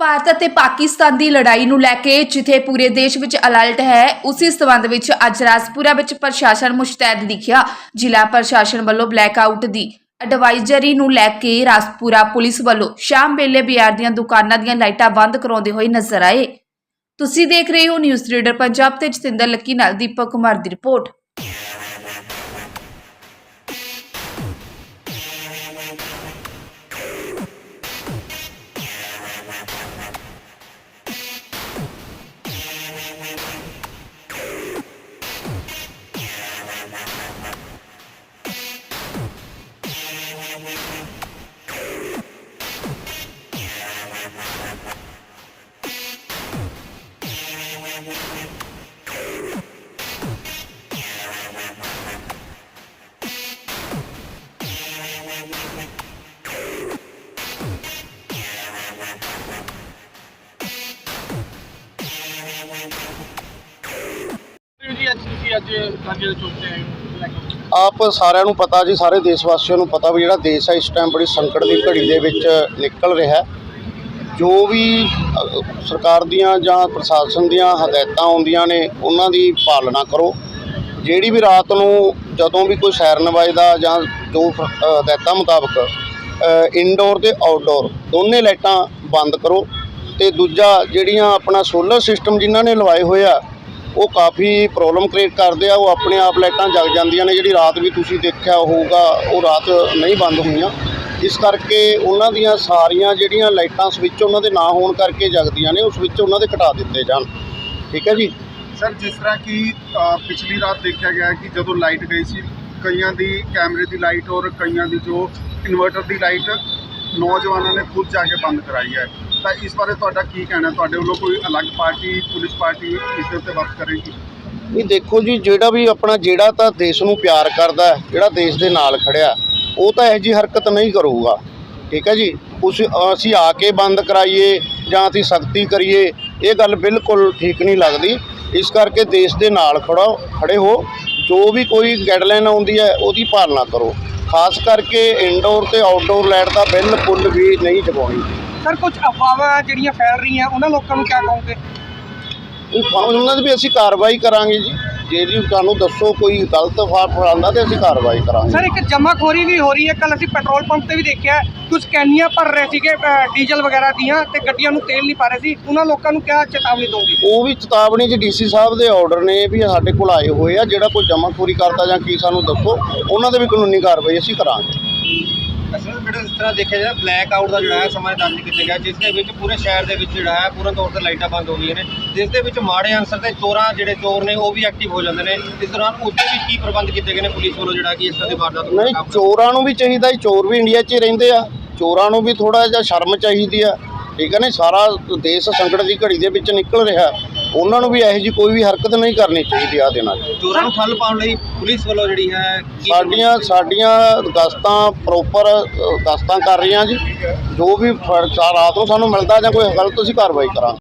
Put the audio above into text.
ਭਾਰਤ ਅਤੇ ਪਾਕਿਸਤਾਨ ਦੀ ਲੜਾਈ ਨੂੰ ਲੈ ਕੇ ਜਿੱਥੇ ਪੂਰੇ ਦੇਸ਼ ਵਿੱਚ ਅਲਰਟ ਹੈ, ਉਸੇ ਸਬੰਧ ਵਿੱਚ ਅੱਜ ਰਾਜਪੁਰਾ ਵਿੱਚ ਪ੍ਰਸ਼ਾਸਨ ਮੁਸ਼ਤੈਦ ਦਿਖਿਆ ਜ਼ਿਲ੍ਹਾ ਪ੍ਰਸ਼ਾਸਨ ਵੱਲੋਂ ਬਲੈਕਆਊਟ ਦੀ ਐਡਵਾਈਜ਼ਰੀ ਨੂੰ ਲੈ ਕੇ ਰਾਜਪੁਰਾ ਪੁਲਿਸ ਵੱਲੋਂ ਸ਼ਾਮ ਵੇਲੇ ਬਾਜ਼ਾਰ ਦੀਆਂ ਦੁਕਾਨਾਂ ਦੀਆਂ ਲਾਈਟਾਂ ਬੰਦ ਕਰਾਉਂਦੇ ਹੋਏ ਨਜ਼ਰ ਆਏ। ਤੁਸੀਂ ਦੇਖ ਰਹੇ ਹੋ ਨਿਊਜ਼ ਰੀਡਰ ਪੰਜਾਬ ਤੇ ਜਤਿੰਦਰ ਲੱਕੀ ਨਾਲ ਦੀਪਕ ਕੁਮਾਰ ਦੀ ਰਿਪੋਰਟ। ਜੀ ਅੱਜ ਤੁਸੀਂ ਅੱਜ ਅੱਜ ਚੁੱਕ ਤੇ ਆਏ ਹੋ ਲੈ ਕੇ ਆਪ ਸਾਰਿਆਂ ਨੂੰ ਪਤਾ ਜੀ, ਸਾਰੇ ਦੇਸ਼ ਵਾਸੀਆਂ ਨੂੰ ਪਤਾ ਵੀ ਜਿਹੜਾ ਦੇਸ਼ ਹੈ ਇਸ ਟਾਈਮ ਬੜੀ ਸੰਕਟ ਦੀ ਘੜੀ ਦੇ ਵਿੱਚ ਨਿਕਲ ਰਿਹਾ ਹੈ। ਜੋ ਵੀ ਸਰਕਾਰ ਦੀਆਂ ਜਾਂ ਪ੍ਰਸ਼ਾਸਨ ਦੀਆਂ ਹਦਾਇਤਾਂ ਆਉਂਦੀਆਂ ਨੇ, ਉਹਨਾਂ ਦੀ ਪਾਲਣਾ ਕਰੋ। ਜਿਹੜੀ ਵੀ ਰਾਤ ਨੂੰ ਜਦੋਂ ਵੀ ਕੋਈ ਸਾਇਰਨ ਵੱਜਦਾ ਜਾਂ ਜੋ ਹਦਾਇਤਾਂ ਮੁਤਾਬਕ ਇਨਡੋਰ ਤੇ ਆਊਟਡੋਰ ਦੋਨੇ ਲਾਈਟਾਂ ਬੰਦ ਕਰੋ। ਤੇ ਦੂਜਾ, ਜਿਹੜੀਆਂ ਆਪਣਾ ਸੋਲਰ ਸਿਸਟਮ ਜਿਨ੍ਹਾਂ ਨੇ ਲਵਾਏ ਹੋਏ ਆ, ਉਹ ਕਾਫੀ ਪ੍ਰੋਬਲਮ ਕ੍ਰੀਏਟ ਕਰਦੇ ਆ। ਉਹ ਆਪਣੇ ਆਪ ਲਾਈਟਾਂ ਜਗ ਜਾਂਦੀਆਂ ਨੇ। ਜਿਹੜੀ ਰਾਤ ਵੀ ਤੁਸੀਂ ਦੇਖਿਆ ਹੋਊਗਾ, ਉਹ ਰਾਤ ਨਹੀਂ ਬੰਦ ਹੋਈਆਂ ਇਸ ਕਰਕੇ ਉਹਨਾਂ ਦੀਆਂ ਸਾਰੀਆਂ ਜਿਹੜੀਆਂ ਲਾਈਟਾਂ ਸਵਿੱਚ ਉਹਨਾਂ ਦੇ ਨਾ ਹੋਣ ਕਰਕੇ ਜਗਦੀਆਂ ਨੇ ਉਹ ਸਵਿੱਚ ਉਹਨਾਂ ਦੇ ਘਟਾ ਦਿੱਤੇ ਜਾਣ। ਠੀਕ ਹੈ ਜੀ? ਸਰ ਜਿਸ ਤਰ੍ਹਾਂ ਕਿ ਪਿਛਲੀ ਰਾਤ ਦੇਖਿਆ ਗਿਆ ਕਿ ਜਦੋਂ ਲਾਈਟ ਗਈ ਸੀ ਕਈਆਂ ਦੀ ਕੈਮਰੇ ਦੀ ਲਾਈਟ ਔਰ ਕਈਆਂ ਦੀ ਜੋ ਇਨਵਰਟਰ ਦੀ ਲਾਈਟ ਨੌਜਵਾਨਾਂ ਨੇ ਖੁਦ ਜਾ ਕੇ ਬੰਦ ਕਰਾਈ ਹੈ। ਤਾਂ ਇਸ ਬਾਰੇ ਤੁਹਾਡਾ ਕੀ ਕਹਿਣਾ? ਤੁਹਾਡੇ ਵੱਲੋਂ ਕੋਈ ਅਲੱਗ ਪਾਰਟੀ ਪੁਲਿਸ ਪਾਰਟੀ ਇਸ ਦੇ ਉੱਤੇ ਵਰਕ ਕਰੇਗੀ? ਇਹ ਦੇਖੋ ਜੀ ਜਿਹੜਾ ਵੀ ਆਪਣਾ ਜਿਹੜਾ ਤਾਂ ਦੇਸ਼ ਨੂੰ ਪਿਆਰ ਕਰਦਾ ਜਿਹੜਾ ਦੇਸ਼ ਦੇ ਨਾਲ ਖੜਿਆ ਉਹ ਤਾਂ ਇਹੋ ਜਿਹੀ ਹਰਕਤ ਨਹੀਂ ਕਰੂਗਾ। ਠੀਕ ਹੈ ਜੀ? ਉਸ ਅਸੀਂ ਆ ਕੇ ਬੰਦ ਕਰਾਈਏ ਜਾਂ ਅਸੀਂ ਸਖਤੀ ਕਰੀਏ ਇਹ ਗੱਲ ਬਿਲਕੁਲ ਠੀਕ ਨਹੀਂ ਲੱਗਦੀ। ਇਸ ਕਰਕੇ ਦੇਸ਼ ਦੇ ਨਾਲ ਖੜੋ ਖੜੇ ਹੋ। ਜੋ ਵੀ ਕੋਈ ਗਾਈਡਲਾਈਨ ਆਉਂਦੀ ਹੈ ਉਹਦੀ ਪਾਲਣਾ ਕਰੋ। ਖਾਸ ਕਰਕੇ ਇਨਡੋਰ ਤੇ ਆਊਟਡੋਰ ਲਾਈਟ ਦਾ ਬਿਲਕੁਲ ਵੀ ਨਹੀਂ ਜਗਾਉਣੀ ਸਰ ਕੁਝ ਅਫਵਾਹਾਂ ਜਿਹੜੀਆਂ ਫੈਲ ਰਹੀਆਂ ਉਹਨਾਂ ਲੋਕਾਂ ਨੂੰ ਕੀ ਕਹੋਗੇ? ਉਹਨਾਂ ਦੀ ਵੀ ਅਸੀਂ ਕਾਰਵਾਈ ਕਰਾਂਗੇ ਜੀ। ਜੇ ਜੀ ਤੁਹਾਨੂੰ ਦੱਸੋ ਕੋਈ ਗਲਤ ਫਾਰ ਫਲਾਉਂਦਾ ਤੇ ਅਸੀਂ ਕਾਰਵਾਈ ਕਰਾਂਗੇ। ਸਰ ਇੱਕ ਜਮਾਖੋਰੀ ਵੀ ਹੋ ਰਹੀ ਹੈ। ਕੱਲ ਅਸੀਂ ਪੈਟਰੋਲ ਪੰਪ ਤੇ ਵੀ ਦੇਖਿਆ ਕੁਝ ਕੈਨੀਆਂ ਭਰ ਰਹੇ ਸੀਗੇ ਅ, ਡੀਜ਼ਲ ਵਗੈਰਾ ਦੀਆਂ ਤੇ ਗੱਡੀਆਂ ਨੂੰ ਤੇਲ ਨਹੀਂ ਪਾ ਰਹੇ ਸੀ। ਉਹਨਾਂ ਲੋਕਾਂ ਨੂੰ ਕਿਆ ਚੇਤਾਵਨੀ ਦੋਗੇ? ਉਹ ਵੀ ਚੇਤਾਵਨੀ ਜੀ ਡੀਸੀ ਸਾਹਿਬ ਦੇ ਆਰਡਰ ਨੇ ਵੀ ਸਾਡੇ ਕੋਲ ਆਏ ਹੋਏ ਆ। ਜਿਹੜਾ ਕੋਈ ਜਮਾਖੋਰੀ ਕਰਦਾ ਜਾਂ ਕੀ ਸਾਨੂੰ ਦੱਸੋ ਉਹਨਾਂ ਦੇ ਵੀ ਕਾਨੂੰਨੀ ਕਾਰਵਾਈ ਅਸੀਂ ਕਰਾਂਗੇ। ਅਸਲ ਵਿੱਚ ਇਸ ਤਰ੍ਹਾਂ ਦੇਖਿਆ ਜਾਏ ਬਲੈਕ ਆਊਟ ਦਾ ਜਿਹੜਾ ਹੈ ਸਮਾਂ ਨਿਰਧਾਰਿਤ ਕੀਤਾ ਗਿਆ ਜਿਸ ਦੇ ਵਿੱਚ ਪੂਰੇ ਸ਼ਹਿਰ ਦੇ ਵਿੱਚ ਜਿਹੜਾ ਹੈ ਪੂਰਨ ਤੌਰ ਤੇ ਲਾਈਟਾਂ ਬੰਦ ਹੋ ਗਈਆਂ ਨੇ ਜਿਸ ਦੇ ਵਿੱਚ ਮਾੜੇ ਅਨਸਰ ਤੇ ਚੋਰਾਂ ਜਿਹੜੇ ਚੋਰ ਨੇ ਉਹ ਵੀ ਐਕਟਿਵ ਹੋ ਜਾਂਦੇ ਨੇ। ਇਸ ਦੌਰਾਨ ਉੱਤੇ ਵੀ ਕੀ ਪ੍ਰਬੰਧ ਕੀਤੇ ਗਏ ਨੇ ਪੁਲਿਸ ਵੱਲੋਂ ਜਿਹੜਾ ਕਿ ਇਸ ਤਰ੍ਹਾਂ ਦੀ ਵਾਰਦਾਤ ਨਹੀਂ ਚੋਰਾਂ ਨੂੰ ਵੀ ਚਾਹੀਦਾ ਚੋਰ ਵੀ ਇੰਡੀਆ 'ਚ ਹੀ ਰਹਿੰਦੇ ਆ। ਚੋਰਾਂ ਨੂੰ ਵੀ ਥੋੜਾ ਜਿਹਾ ਸ਼ਰਮ ਚਾਹੀਦੀ ਆ। ਠੀਕ ਹੈ ਨਾ ਸਾਰਾ ਦੇਸ਼ ਸੰਕਟ ਦੀ ਘੜੀ ਦੇ ਵਿੱਚ ਨਿਕਲ ਰਿਹਾ। ਉਹਨਾਂ ਨੂੰ ਵੀ ਇਹੋ ਜਿਹੀ ਕੋਈ ਵੀ ਹਰਕਤ ਨਹੀਂ ਕਰਨੀ ਚਾਹੀਦੀ ਆ ਦੇ ਨਾਲ ਚੋਰਾਂ ਨੂੰ ਠੱਲ ਪਾਉਣ ਲਈ ਪੁਲਿਸ ਵੱਲੋਂ ਜਿਹੜੀ ਹੈ ਸਾਡੀਆਂ ਸਾਡੀਆਂ ਗਸਤਾਂ ਪ੍ਰੋਪਰ ਗਸਤਾਂ ਕਰ ਰਹੀਆਂ ਜੀ। ਜੋ ਵੀ ਰਾਤ ਨੂੰ ਸਾਨੂੰ ਮਿਲਦਾ ਜਾਂ ਕੋਈ ਗਲਤ ਅਸੀਂ ਕਾਰਵਾਈ ਕਰਾਂਗੇ।